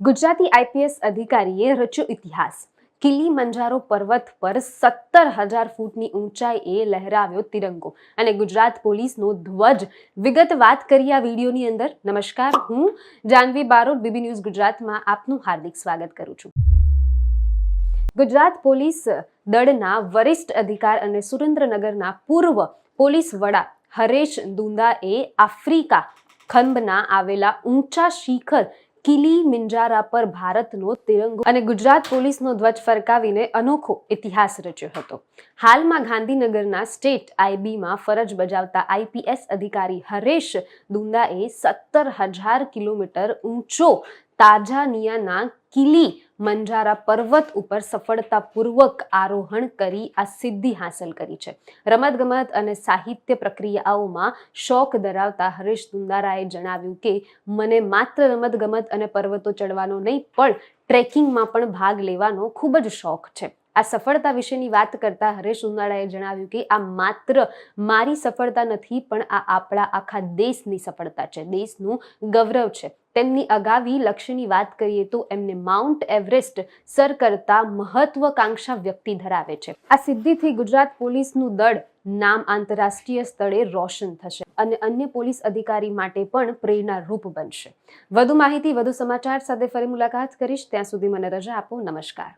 Gujarati IPS અધિકારીએ રચ્યો ઇતિહાસ. કિલી મંજારો પર્વત પર સત્તર હજાર ફૂટની ઊંચાઈએ લહેરાવ્યો તિરંગો અને ગુજરાત પોલીસનો ધ્વજ વિગત વાત કરી આ વિડીયોની અંદર. નમસ્કાર, હું જાનવી બારોટ, બીબી ન્યૂઝ ગુજરાતમાં આપનું હાર્દિક સ્વાગત કરું છું. ગુજરાત પોલીસ દળના વરિષ્ઠ અધિકાર અને સુરેન્દ્રનગરના પૂર્વ પોલીસ વડા હરેશ દુંદાએ આફ્રિકા ખંભના આવેલા ઊંચા શિખર કિલી મિંજારા પર ભારતનો તિરંગો અને ગુજરાત પોલીસનો ધ્વજ ફરકાવીને અનોખો ઇતિહાસ રચ્યો હતો. હાલમાં ગાંધીનગરના સ્ટેટ આઈબીમાં ફરજ બજાવતા આઈપીએસ અધિકારી હરેશ દુંદાએ સત્તર હજાર કિલોમીટર ઊંચો તાજાનિયાના કિલી મંજારા પર્વત ઉપર સફળતાપૂર્વક આરોહણ કરી આ સિદ્ધિ હાંસલ કરી છે. રમતગમત અને સાહિત્ય પ્રક્રિયાઓમાં શોખ ધરાવતા હરીશ દુંદારાએ જણાવ્યું કે, મને માત્ર રમતગમત અને પર્વતો ચડવાનો નહીં, પણ ટ્રેકિંગમાં પણ ભાગ લેવાનો ખૂબ જ શોખ છે. આ સફળતા વિશેની વાત કરતા હરેશ ઉનાળાએ જણાવ્યું કે આ માત્ર મારી સફળતા નથી, પણ આ આપણા આખા દેશની સફળતા છે, દેશનું ગૌરવ છે. તેમની અગાવી લક્ષ્યની વાત કરીએ તો એમને માઉન્ટ એવરેસ્ટ સર કરતા મહત્વકાંક્ષા વ્યક્તિ ધરાવે છે. આ સિદ્ધિથી ગુજરાત પોલીસનું દળ નામ આંતરરાષ્ટ્રીય સ્તરે રોશન થશે અને અન્ય પોલીસ અધિકારી માટે પણ પ્રેરણારૂપ બનશે. વધુ માહિતી, વધુ સમાચાર સાથે ફરી મુલાકાત કરીશ. ત્યાં સુધી મને રજા આપો. નમસ્કાર.